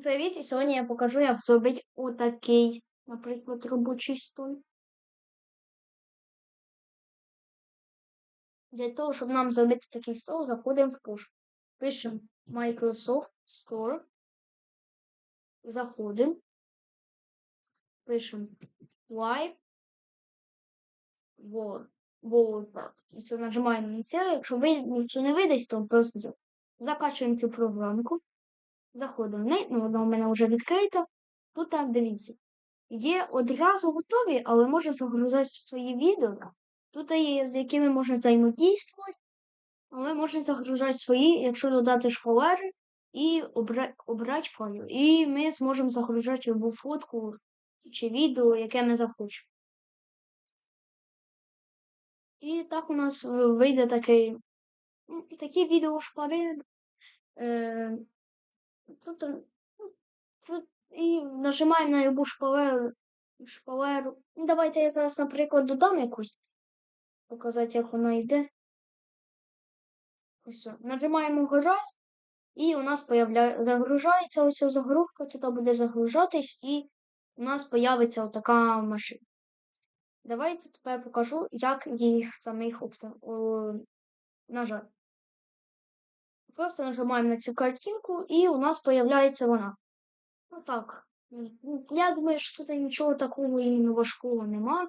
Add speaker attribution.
Speaker 1: привіт! І сьогодні я покажу, як зробити отакий, наприклад, робочий стол. Для того, щоб нам зробити такий стол, заходимо в push. Пишемо Microsoft Store. Заходимо. Пишемо Live. Word. І нажимаємо на це. Якщо, ви, якщо не видасть, то просто закачуємо цю програмку. Заходимо в неї, ну вона у мене вже відкрита. Тут так, дивіться. Є одразу готові, але можна загрузити свої відео. Тут є, з якими можна взаємодійствувати, але можна загружати свої, якщо додати шпалери і обра... обрати файл. І ми зможемо загружати любу фотку чи відео, яке ми захочемо. І так у нас вийде такий, ну, такі відео шпалери. Е, тут, е, ну, тут і нажимаємо на любу шпалеру. шпалеру. Ну, Давайте я зараз, наприклад, додам якусь. Показати, як вона йде. Ось. Нажимаємо раз, і у нас появляє... загружається ось ця загрузка, тут буде загружатись, і у нас появиться отака машина. Давайте тепер покажу, як їх самих обста- о, нажати. Просто нажимаємо на цю картинку, і у нас появляється вона. Ну так. Я думаю, що тут нічого такого іменно важкого нема.